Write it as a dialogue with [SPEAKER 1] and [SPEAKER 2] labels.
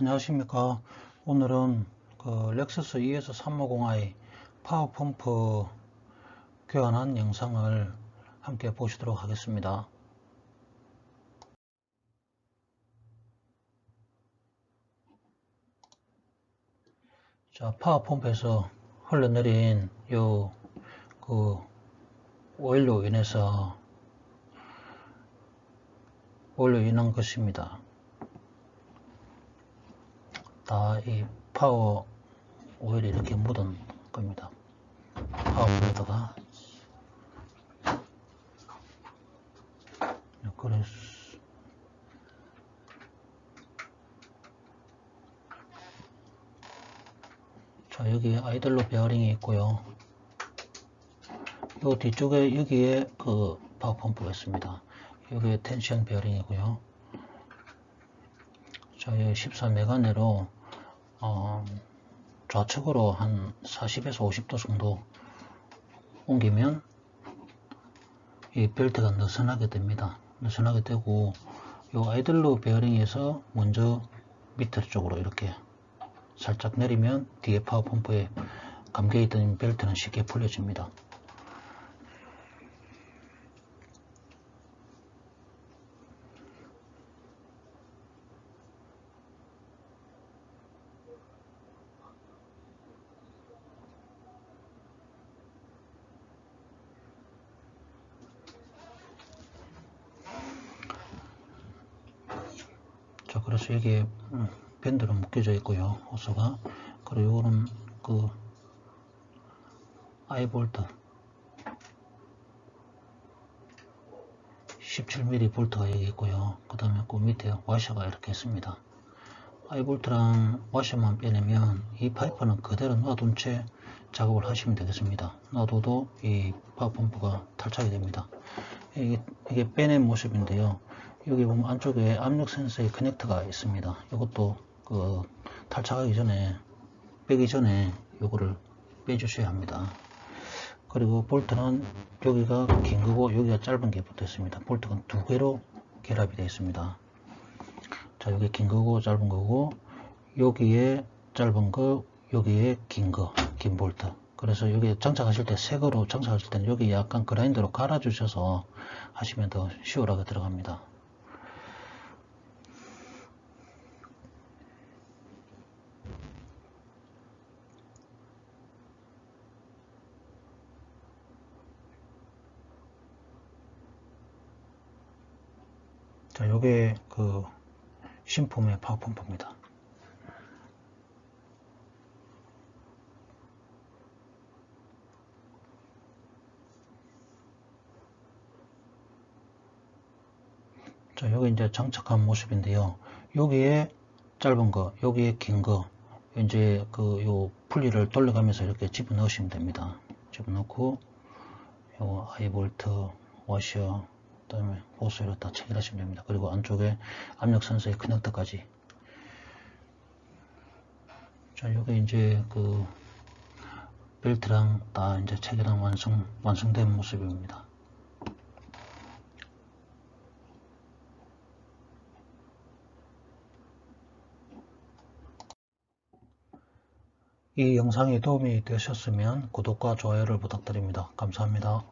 [SPEAKER 1] 안녕하십니까. 오늘은 그 렉서스 ES 350i 파워펌프 교환한 영상을 함께 보시도록 하겠습니다. 자 파워펌프에서 흘러내린 요그 오일로 인해서 오일로 인한 것입니다 다 이 파워 오일이 이렇게 묻은 겁니다. 파워 모드가 그래서 자 여기 아이들로 베어링이 있고요. 요 뒤쪽에 여기에 그 파워 펌프가 있습니다. 여기에 텐션 베어링이고요. 자, 여기 14메가 내로 어, 좌측으로 한 40에서 50도 정도 옮기면 이 벨트가 느슨하게 됩니다. 느슨하게 되고 이 아이들로 베어링에서 먼저 밑에 쪽으로 이렇게 살짝 내리면 뒤에 파워펌프에 감겨있던 벨트는 쉽게 풀려집니다. 자 그래서 음, 밴드로 묶여져 있고요 호스가. 그리고 이거는 그 아이볼트. 17mm 볼트가 여기 있고요. 그 다음에 그 밑에 와셔가 이렇게 있습니다. 아이볼트랑 와셔만 빼내면 이 파이프는 그대로 놔둔 채 작업을 하시면 되겠습니다. 놔둬도 이 파워펌프가 탈착이 됩니다. 이게, 이게 빼낸 모습인데요 여기 보면 안쪽에 압력 센서의 커넥터가 있습니다. 이것도 그 탈착하기 전에 빼기 전에 이거를 빼주셔야 합니다. 그리고 볼트는 여기가 긴 거고 여기가 짧은 게 붙어 있습니다. 볼트가 두 개로 결합이 되어 있습니다. 자 여기 긴 거고 짧은 거고 여기에 짧은 거 여기에 긴 거, 긴 볼트. 그래서 여기 장착하실 때새 거로 장착하실 때는 여기 약간 그라인더로 갈아 주셔서 하시면 더 시원하게 들어갑니다. 자, 요게 그 신품의 파워펌프입니다. 자, 여기 이제 장착한 모습인데요. 여기에 짧은 거, 여기에 긴 거, 이제 그요 분리를 돌려가면서 이렇게 집어 넣으시면 됩니다. 집어 넣고 요 아이볼트, 워셔, 그 다음에 호스로 다 체결하시면 됩니다. 그리고 안쪽에 압력 센서의 커넥터까지. 자, 요게 이제 그 벨트랑 다 이제 체결한 완성, 완성된 모습입니다. 이 영상이 도움이 되셨으면 구독과 좋아요를 부탁드립니다. 감사합니다.